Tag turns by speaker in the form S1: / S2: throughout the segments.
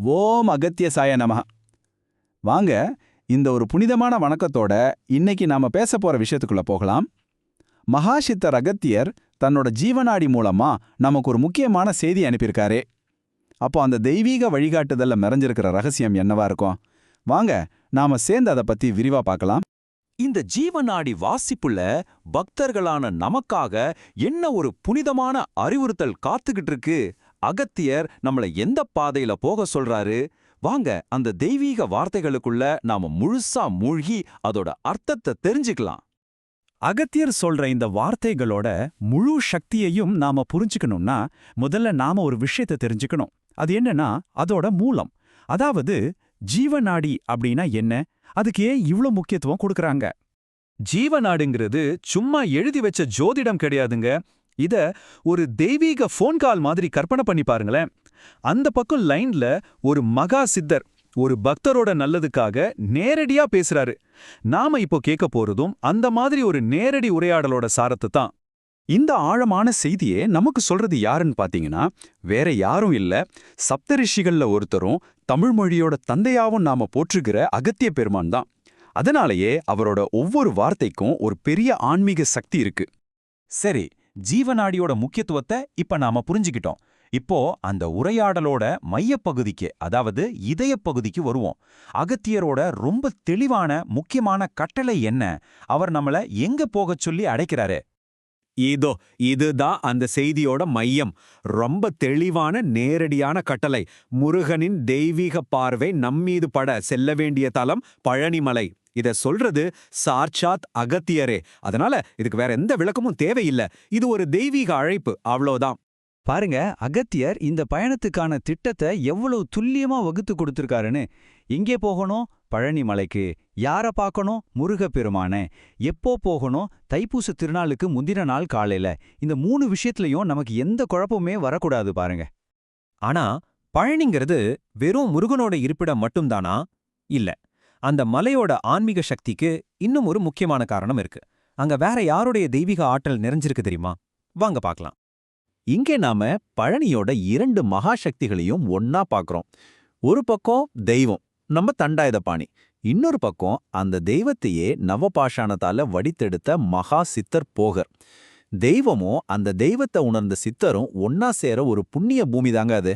S1: ஓம் அகத்தியசாய நமஹ. வாங்க இந்த ஒரு புனிதமான வணக்கத்தோட இன்னைக்கு நாம பேச போற விஷயத்துக்குள்ள போகலாம். மகாசித்தர் அகத்தியர் தன்னோட ஜீவனாடி மூலமா நமக்கு ஒரு முக்கியமான செய்தி அனுப்பியிருக்காரே. அப்போ அந்த தெய்வீக வழிகாட்டுதல்ல மறைஞ்சிருக்கிற ரகசியம் என்னவா இருக்கும்? வாங்க நாம சேர்ந்து அதை பத்தி விரிவா பார்க்கலாம்.
S2: இந்த ஜீவநாடி வாசிப்புல பக்தர்களான நமக்காக என்ன ஒரு புனிதமான அறிவுறுத்தல் காத்துக்கிட்டு இருக்கு? அகத்தியர் நம்மள எந்த பாதையில போக சொல்றாரு? வாங்க அந்த தெய்வீக வார்த்தைகளுக்குள்ள நாம முழுசா மூழ்கி அதோட அர்த்தத்தை தெரிஞ்சுக்கலாம்.
S3: அகத்தியர் சொல்ற இந்த வார்த்தைகளோட முழு சக்தியையும் நாம புரிஞ்சுக்கணும்னா முதல்ல நாம ஒரு விஷயத்தை தெரிஞ்சுக்கணும். அது என்னன்னா அதோட மூலம். அதாவது ஜீவநாடி அப்படின்னா என்ன? அதுக்கு ஏன் இவ்ளோ முக்கியத்துவம் கொடுக்கறாங்க?
S2: ஜீவநாடுங்கிறது சும்மா எழுதி வச்ச ஜோதிடம் கிடையாதுங்க. இத ஒரு தெய்வீக ஃபோன் கால் மாதிரி கற்பனை பண்ணி பாருங்களேன். அந்த பக்கம் லைன்ல ஒரு மகா சித்தர் ஒரு பக்தரோட நல்லதுக்காக நேரடியா பேசுறாரு. நாம இப்போ கேட்க போறதும் அந்த மாதிரி ஒரு நேரடி உரையாடலோட சாரத்தை தான்.
S3: இந்த ஆழமான செய்தியை நமக்கு சொல்றது யாருன்னு பாத்தீங்கன்னா வேற யாரும் இல்ல. சப்தரிஷிகள்ல ஒருத்தரும் தமிழ் மொழியோட தந்தையாவும் நாம போற்றுகிற அகத்திய பெருமான் தான். அதனாலேயே அவரோட ஒவ்வொரு வார்த்தைக்கும் ஒரு பெரிய ஆன்மீக சக்தி இருக்கு.
S4: சரி ஜீவநாடியோட முக்கியத்துவத்தை இப்ப நாம புரிஞ்சுக்கிட்டோம். இப்போ அந்த உரையாடலோட மையப்பகுதிக்கு அதாவது இதயப் பகுதிக்கு வருவோம். அகத்தியரோட ரொம்ப தெளிவான முக்கியமான கட்டளை என்ன? அவர் நம்மள எங்க போகச் சொல்லி அடைக்கிறாரு
S5: இதோ இதுதான் அந்த செய்தியோட மையம். ரொம்ப தெளிவான நேரடியான கட்டளை. முருகனின் தெய்வீக பார்வை நம்மீது பட செல்ல வேண்டிய தலம் பழனிமலை. இத சொல்றது சாட்சாத் அகத்தியரே. அதனால இதுக்கு வேற எந்த விளக்கமும் தேவையில்லை. இது ஒரு தெய்வீக அழைப்பு. அவ்வளோதான்.
S6: பாருங்க அகத்தியர் இந்த பயணத்துக்கான திட்டத்தை எவ்வளவு துல்லியமா வகுத்து கொடுத்திருக்காருன்னு. எங்கே போகணும்? பழனி மலைக்கு யாரை பார்க்கணும்? முருகப்பெருமானே. எப்போ போகணும்? தைப்பூச திருநாளுக்கு முந்தின நாள் காலையில. இந்த மூணு விஷயத்துலயும் நமக்கு எந்த குழப்பமே வரக்கூடாது பாருங்க.
S4: ஆனா பழனிங்கிறது வெறும் முருகனோட இருப்பிடம் மட்டும்தானா? இல்ல. அந்த மலையோட ஆன்மீக சக்திக்கு இன்னும் ஒரு முக்கியமான காரணம் இருக்கு. அங்க வேற யாருடைய தெய்வீக ஆற்றல் நிறைஞ்சிருக்கு தெரியுமா? வாங்க பார்க்கலாம்.
S5: இங்கே நாம பழனியோட இரண்டு மகா சக்திகளையும் ஒன்னா பார்க்கறோம். ஒரு பக்கம் தெய்வம் நம்ம தண்டாயுதபாணி இன்னொரு பக்கம் அந்த தெய்வத்தையே நவபாஷாணத்தால வடித்தெடுத்த மகா சித்தர் போகர். தெய்வமும் அந்த தெய்வத்தை உணர்ந்த சித்தரும் ஒன்னா சேர ஒரு புண்ணிய பூமி தாங்க அது.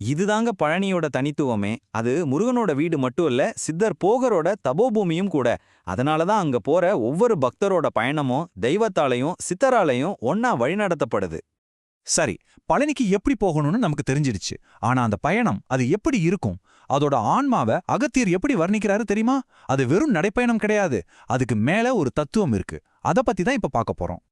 S6: இதுதாங்க பழனியோட தனித்துவமே. அது முருகனோட வீடு மட்டும் இல்ல சித்தர் போகரோட தபோபூமியும் கூட. அதனால தான் அங்க போற ஒவ்வொரு பக்தரோட பயணமும் தெய்வத்தாலையும் சித்தராலையும் ஒன்னா வழிநடத்தப்படுது.
S4: சரி பழனிக்கு எப்படி போகணும்னு நமக்கு தெரிஞ்சிடுச்சு. ஆனா அந்த பயணம் அது எப்படி இருக்கும்? அதோட ஆன்மாவை அகத்தியர் எப்படி வர்ணிக்கிறாரு தெரியுமா? அது வெறும் நடைப்பயணம் கிடையாது. அதுக்கு மேல ஒரு தத்துவம் இருக்கு. அத பத்தி தான் இப்ப பார்க்க போறோம்.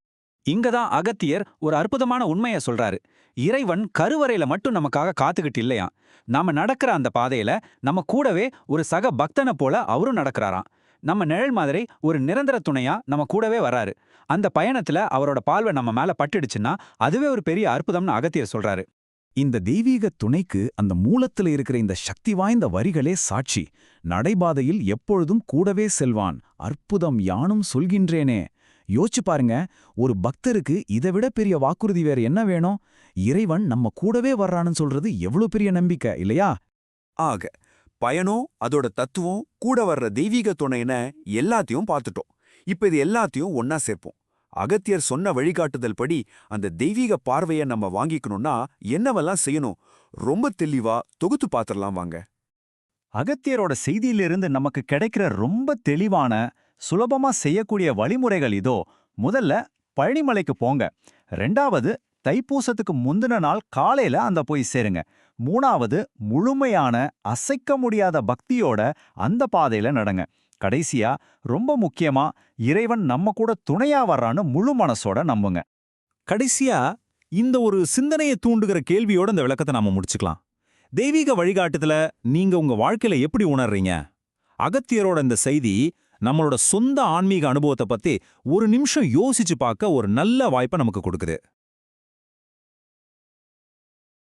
S6: இங்க தான் அகத்தியர் ஒரு அற்புதமான உண்மைய சொல்றாரு. இறைவன் கருவறையில மட்டும் நமக்காக காத்துக்கிட்டு இல்லையா நாம நடக்கிற அந்த பாதையில நம்ம கூடவே ஒரு சக பக்தனை போல அவரும் நடக்கிறாராம். நம்ம நிழல் மாதிரி ஒரு நிரந்தர துணையா நம்ம கூடவே வராரு அந்த பயணத்துல அவரோட பால்வை நம்ம மேல பட்டுடுச்சுன்னா அதுவே ஒரு பெரிய அற்புதம்னு அகத்தியர் சொல்றாரு.
S3: இந்த தெய்வீக துணைக்கு அந்த மூலத்துல இருக்கிற இந்த சக்தி வாய்ந்த வரிகளே சாட்சி. நடைபாதையில் எப்பொழுதும் கூடவே செல்வான். அற்புதம் யானும் சொல்கின்றேனே. யோசிச்சு பாருங்க ஒரு பக்தருக்கு இதை விட பெரிய வாக்குறுதி வேற என்ன வேணும்? இறைவன் நம்ம கூடவே வர்றான்னு சொல்றது எவ்வளவு பெரிய நம்பிக்கை இல்லையா?
S5: ஆக பயணம் அதோட தத்துவம் கூட வர்ற தெய்வீக துணைன எல்லாத்தையும் பார்த்துட்டோம். இப்ப இது எல்லாத்தையும் ஒன்னா சேர்ப்போம். அகத்தியர் சொன்ன வழிகாட்டுதல் படி அந்த தெய்வீக பார்வையை நம்ம வாங்கிக்கணும்னா என்னவெல்லாம் செய்யணும்? ரொம்ப தெளிவா தொகுத்து பாத்திரலாம் வாங்க.
S4: அகத்தியரோட செய்தியிலிருந்து நமக்கு கிடைக்கிற ரொம்ப தெளிவான சுலபமா செய்யக்கூடிய வழிமுறைகள் இதோ. முதல்ல பழனிமலைக்கு போங்க. ரெண்டாவது தைப்பூசத்துக்கு முந்தின நாள் காலையில அந்த போய் சேருங்க. மூணாவது முழுமையான அசைக்க முடியாத பக்தியோட அந்த பாதையில நடங்க. கடைசியா ரொம்ப முக்கியமா இறைவன் நம்ம கூட துணையா வர்றான்னு முழு மனசோட நம்புங்க.
S5: கடைசியா இந்த ஒரு சிந்தனையை தூண்டுகிற கேள்வியோட இந்த விளக்கத்தை நாம முடிச்சுக்கலாம். தெய்வீக வழிகாட்டுதல நீங்க உங்க வாழ்க்கையில எப்படி உணர்றீங்க? அகத்தியரோட இந்த செய்தி நம்மளோட சொந்த ஆன்மீக அனுபவத்தை பத்தி ஒரு நிமிஷம் யோசிச்சு பார்க்க ஒரு நல்ல வாய்ப்பை நமக்கு கொடுக்குது.